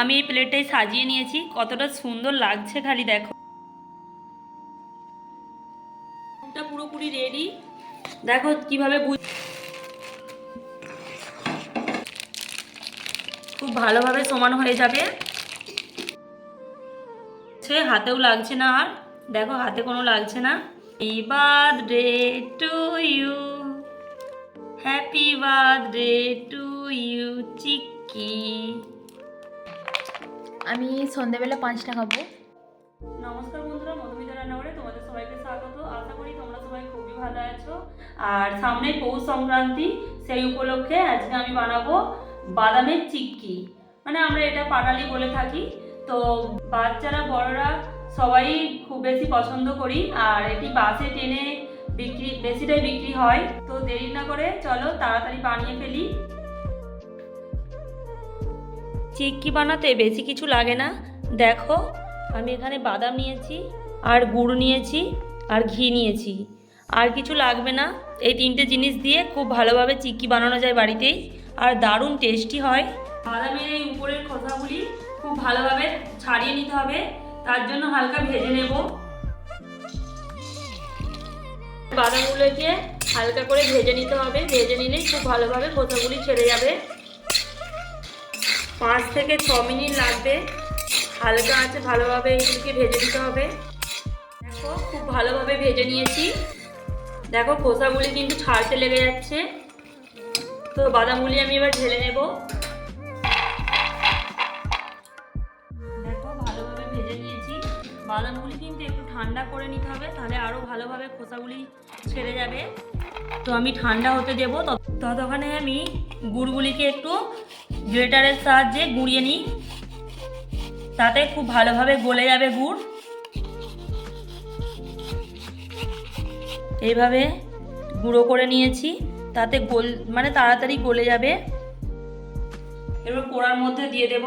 আমি এই প্লেটটাই সাজিয়ে নিয়েছি। কতটা সুন্দর লাগছে খালি দেখো। পুরোপুরি রেডি দেখো কীভাবে খুব ভালোভাবে সমান হয়ে যাবে। সে হাতেও লাগছে না আর। দেখো হাতে কোনো লাগছে না। Birthday to you happy birthday to you Chikki আমি সন্ধেবেলা পাঁচটা খাব। নমস্কার বন্ধুরা, মধুমিতা রান্নাঘরে তোমাদের সবাইকে স্বাগত। আশা করি তোমরা সবাই খুবই ভালো আছো। আর সামনে পৌষ সংক্রান্তি, সেই উপলক্ষে আজকে আমি বানাবো বাদামের চিক্কি। মানে আমরা এটা পাটালি বলে থাকি। তো বাচ্চারা, বড়রা সবাই খুব বেশি পছন্দ করি। আর এটি বাসে ট্রেনে বিক্রি, বেশিটাই বিক্রি হয়। তো দেরি না করে চলো, তাড়াতাড়ি বানিয়ে ফেলি। চিক্কি বানাতে বেশি কিছু লাগে না। দেখো, আমি এখানে বাদাম নিয়েছি, আর গুড় নিয়েছি, আর ঘি নিয়েছি। আর কিছু লাগবে না। এই তিনটে জিনিস দিয়ে খুব ভালোভাবে চিক্কি বানানো যায় বাড়িতেই, আর দারুণ টেস্টি হয়। বাদামের এই উপরের খোসাগুলি খুব ভালোভাবে ছাড়িয়ে নিতে হবে। তার জন্য হালকা ভেজে নেব। বাদামগুলোকে হালকা করে ভেজে নিতে হবে। ভেজে নিলেই খুব ভালোভাবে খোসাগুলি ছেড়ে যাবে। পাঁচ থেকে ছ মিনিট লাগবে। হালকা আছে, ভালোভাবে এইগুলিকে ভেজে দিতে হবে। দেখো, খুব ভালোভাবে ভেজে নিয়েছি। দেখো, খোসাগুলি কিন্তু ছাড়তে লেগে যাচ্ছে। তো বাদামগুলি আমি এবার ঢেলে নেব। দেখো, ভালোভাবে ভেজে নিয়েছি। বাদামগুলি কিন্তু একটু ঠান্ডা করে নিতে হবে, তাহলে আরও ভালোভাবে খোসাগুলি ছেড়ে যাবে। তো আমি ঠান্ডা হতে দেবো। তত- ততক্ষণে আমি গুড়গুলিকে একটু গ্রেটারের সাহায্যে গুঁড়িয়ে নিই। তাতে খুব ভালোভাবে গলে যাবে গুড়। এইভাবে গুঁড়ো করে নিয়েছি। তাতে গোল মানে তাড়াতাড়ি গলে যাবে। এবার কোড়ার মধ্যে দিয়ে দেব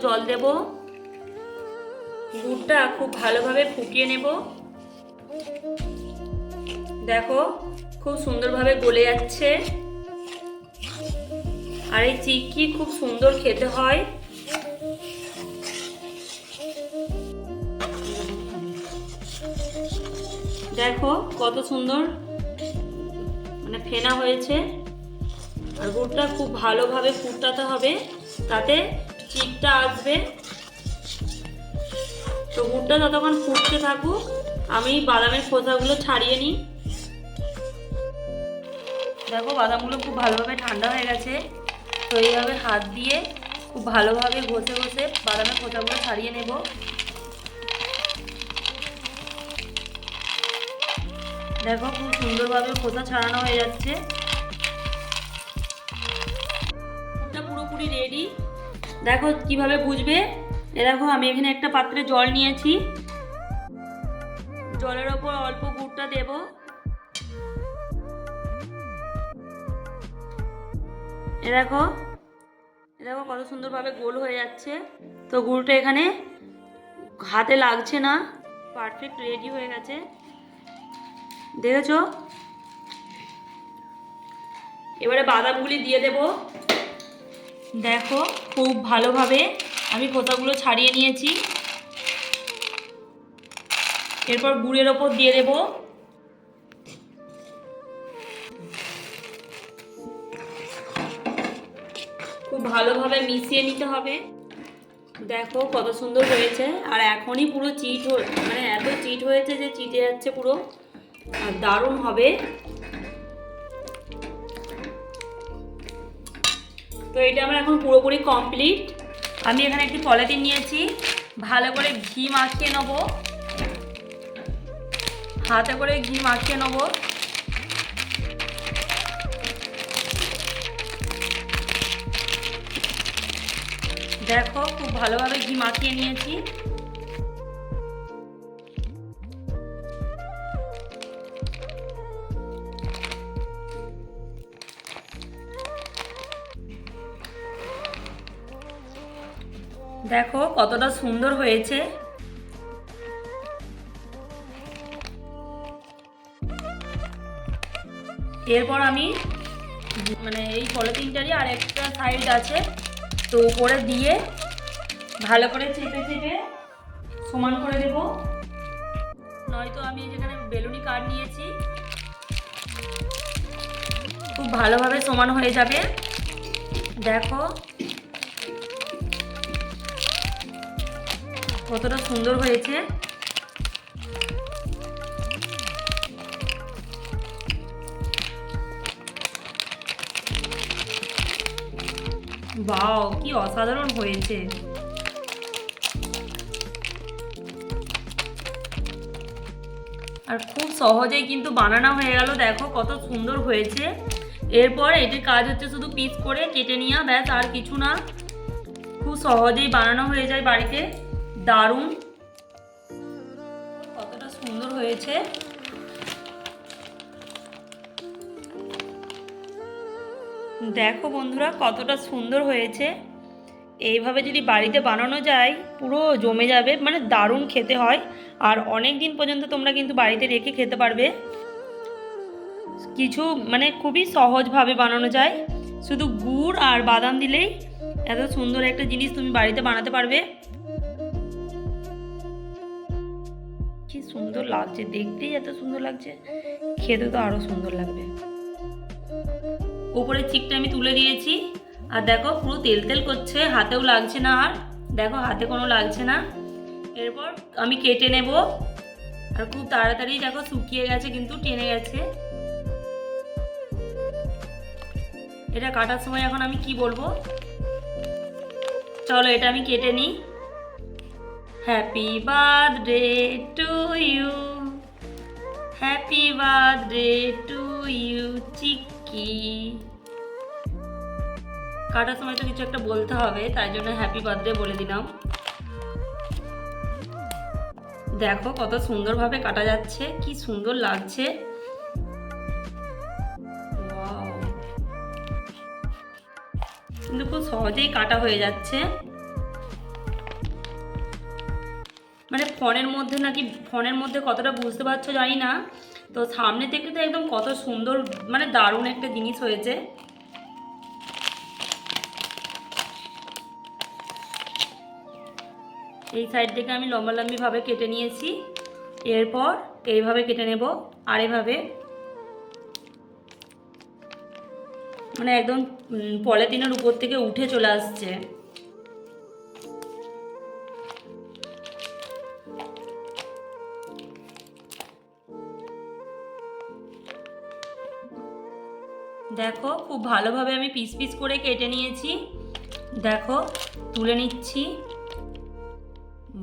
জল দেব। গুড়টা খুব ভালোভাবে ফুটিয়ে নেব। দেখো, খুব সুন্দরভাবে গলে যাচ্ছে। আর এই চিক্কি খুব সুন্দর খেতে হয়। দেখো, কত সুন্দর মানে ফেনা হয়েছে। আর গুড়টা খুব ভালোভাবে ফুটাতে হবে, তাতে চিকটা আসবে। তো গুড়টা যতক্ষণ ফুটতে থাকুক, আমি বাদামের খোসাগুলো ছাড়িয়ে নিই। দেখো, বাদামগুলো খুব ভালোভাবে ঠান্ডা হয়ে গেছে। তো এইভাবে হাত দিয়ে খুব ভালোভাবে ঘষে ঘষে বাদামের খোসাগুলো ছাড়িয়ে নেব। দেখো, খুব সুন্দরভাবে খোসা ছাড়ানো হয়ে যাচ্ছে। পুরোপুরি রেডি দেখো কীভাবে বুঝবে? এ দেখো, আমি এখানে একটা পাত্রে জল নিয়েছি। জলের ওপর অল্প গুড়টা দেব। এ দেখো এ দেখো কত সুন্দরভাবে গোল হয়ে যাচ্ছে। তো গুড়টা এখানে হাতে লাগছে না পারফেক্ট রেডি হয়ে গেছে। দেখেছ? এবারে বাদামগুলি দিয়ে দেবো। দেখো, খুব ভালোভাবে আমি খোসাগুলো ছাড়িয়ে নিয়েছি। এরপর গুড়ের ওপর দিয়ে দেব। খুব ভালোভাবে মিশিয়ে নিতে হবে। দেখো কত সুন্দর হয়েছে। আর এখনই পুরো চিট মানে এত চিট হয়েছে যে চিটে যাচ্ছে পুরো। আর দারুণ হবে। তো এটা আমার এখন পুরোপুরি কমপ্লিট আমি এখানে একটি পলিথিন নিয়েছি। ভালো করে ঘি মাখিয়ে নেব। হাতে করে ঘি মাখিয়ে নেব। দেখো, খুব ভালোভাবে ঘি মাখিয়ে নিয়েছি। দেখো কতটা সুন্দর হয়েছে। এরপর আমি মানে এই পলিথিনটারই আর একটা সাইড আছে। তো উপরে দিয়ে ভালো করে চেপে চেপে সমান করে দেব নয়তো আমি যেখানে বেলুনি কাঠ নিয়েছি, খুব ভালোভাবে সমান হয়ে যাবে। দেখো কতটা সুন্দর হয়েছে। বাও, কি অসাধারণ হয়েছে। আর খুব সহজেই কিন্তু বানানো হয়ে গেল, দেখো কত সুন্দর হয়েছে। এরপর এটির কাজ হচ্ছে শুধু পিস করে কেটে নিয়ে ব্যাস আর কিছু না। খুব সহজেই বানানো হয়ে যায় বাড়িতে। দারুণ। কতটা সুন্দর হয়েছে। দেখো বন্ধুরা, কতটা সুন্দর হয়েছে। এইভাবে যদি বাড়িতে বানানো যায়, পুরো জমে যাবে মানে দারুণ খেতে হয়। আর অনেক দিন পর্যন্ত তোমরা কিন্তু বাড়িতে রেখে খেতে পারবে। কিছু মানে খুবই সহজভাবে বানানো যায়। শুধু গুড় আর বাদাম দিলেই এত সুন্দর একটা জিনিস তুমি বাড়িতে বানাতে পারবে। সুন্দর লাগছে, দেখতেই এত সুন্দর লাগছে খেতে তো আরও সুন্দর লাগবে। ওপরের চিকটা আমি তুলে দিয়েছি, আর দেখো পুরো তেল তেল করছে, হাতেও লাগছে না আর, দেখো হাতে কোনো লাগছে না। এরপর আমি কেটে নেব, আর খুব তাড়াতাড়ি দেখো শুকিয়ে গেছে, কিন্তু টেনে গেছে। এটা কাটার সময় এখন আমি কি বলব? চলো এটা আমি কেটে নিই। Happy birthday to you happy birthday to you Chiki কাটার সময় তো কিছু একটা বলতে হবে, তাই জন্য হ্যাপি বার্থডে বলে দিলাম। দেখো কত সুন্দরভাবে কাটা যাচ্ছে, কি সুন্দর লাগছে! কিন্তু খুব সহজেই কাটা হয়ে যাচ্ছে। মানে ফোনের মধ্যে নাকি, ফোনের মধ্যে কতটা বুঝতে পারছ জানি না, তো সামনে থেকে তো একদম কত সুন্দর মানে দারুণ একটা জিনিস হয়েছে। এই সাইড থেকে আমি লম্বা লম্বিভাবে কেটে নিয়েছি, এরপর এইভাবে কেটে নেব, আর এভাবে মানে একদম পলিথিনের উপর থেকে উঠে চলে আসছে। খুব ভালোভাবে আমি পিস পিস করে কেটে নিয়েছি। দেখো, তুলে নিচ্ছি।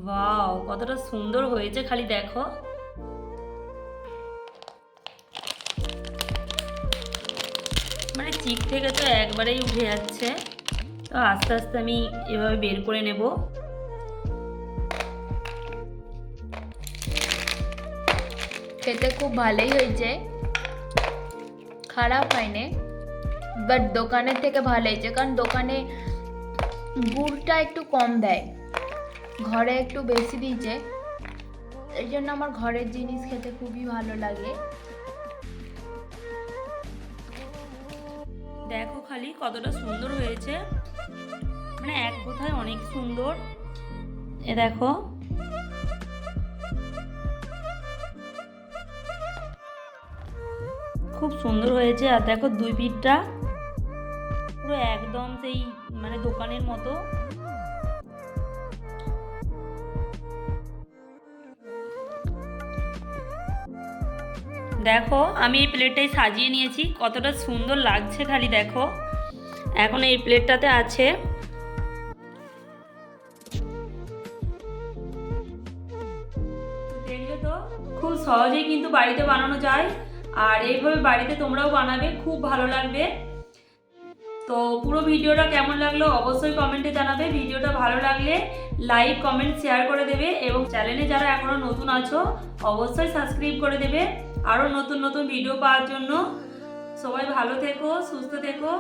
ওয়াও, কতটা সুন্দর হয়েছে খালি দেখো। মানে চিক থেকে তো একবারেই উঠে যাচ্ছে। তো আস্তে আস্তে আমি এভাবে বের করে নেব। খেতে খুব ভালোই হয়েছে। খারাপ হয়নি। বাট দোকানের থেকে ভালো হয়েছে। কারণ দোকানে গুড়টা একটু কম দেয়। ঘরে একটু বেশি দিয়েছে। এই জন্য আমার ঘরের জিনিস খেতে খুবই ভালো লাগে। দেখো খালি কতটা সুন্দর হয়েছে। মানে এক কথায় অনেক সুন্দর। এ দেখো। খুব সুন্দর হয়েছে। আর দেখো দুই পিঠটা। একদম সেই মানে দোকানের মতো। দেখো, আমি এই প্লেটটাই সাজিয়ে নিয়েছি। কতটা সুন্দর লাগছে খালি দেখো। এখন এই প্লেটটাতে আছে তো খুব সহজেই কিন্তু বাড়িতে বানানো যায়। আর এইভাবে বাড়িতে তোমরাও বানাবে, খুব ভালো লাগবে। তো পুরো ভিডিওটা কেমন লাগল অবশ্যই কমেন্টে জানাবে। ভিডিওটা ভালো লাগলে লাইক কমেন্ট শেয়ার করে দেবে এবং চ্যানেলে যারা এখনও নতুন আছো, অবশ্যই সাবস্ক্রাইব করে দেবে। আরও নতুন নতুন ভিডিও পাওয়ার জন্য সবাই ভালো থেকো, সুস্থ থেকো।